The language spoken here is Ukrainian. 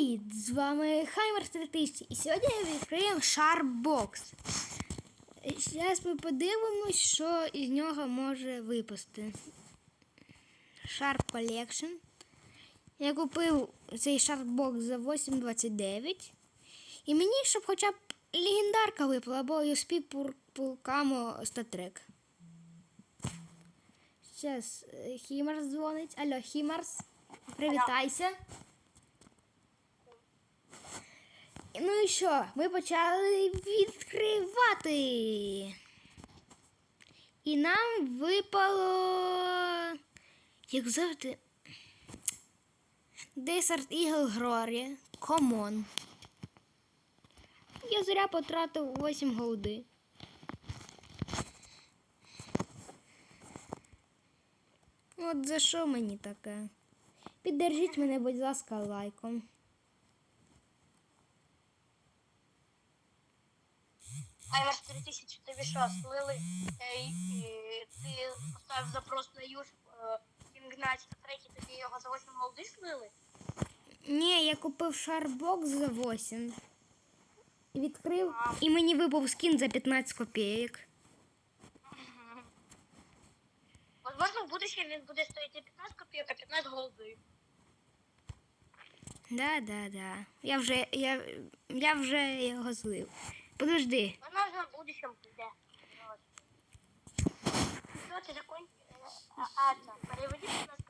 Привіт! З вами Хаймер 3000 і сьогодні відкриємо Sharpbox. Зараз ми подивимось, що із нього може випасти. Sharp Collection. Я купив цей Sharpbox за 8,29. І мені, щоб хоча б легендарка випала, або USP Pulcamo статрек. Зараз Хімарс дзвонить. Алло, Хімарс, привітайся. Ну і що? Ми почали відкривати. І нам випало, як завжди, Desert Eagle Glory. Комон. Я зря потратив 8 голди. От за що мені таке? Піддержіть мене, будь ласка, лайком. Аймер 4000 тобі що, слили, е, ти поставив запрос на юж Ігнаць треки, тобі його за 8 голди слили? Ні, я купив шарбокс за 8. Відкрив і мені випав скін за 15 копійок. Возможно, в будущем він буде стоїти 15 копійок, а 15 голди. Да, да, да. Я вже, я, я вже його злив. Подожди. Будущем прийде. Все, ти закон... е, А, а, переводи, переведи,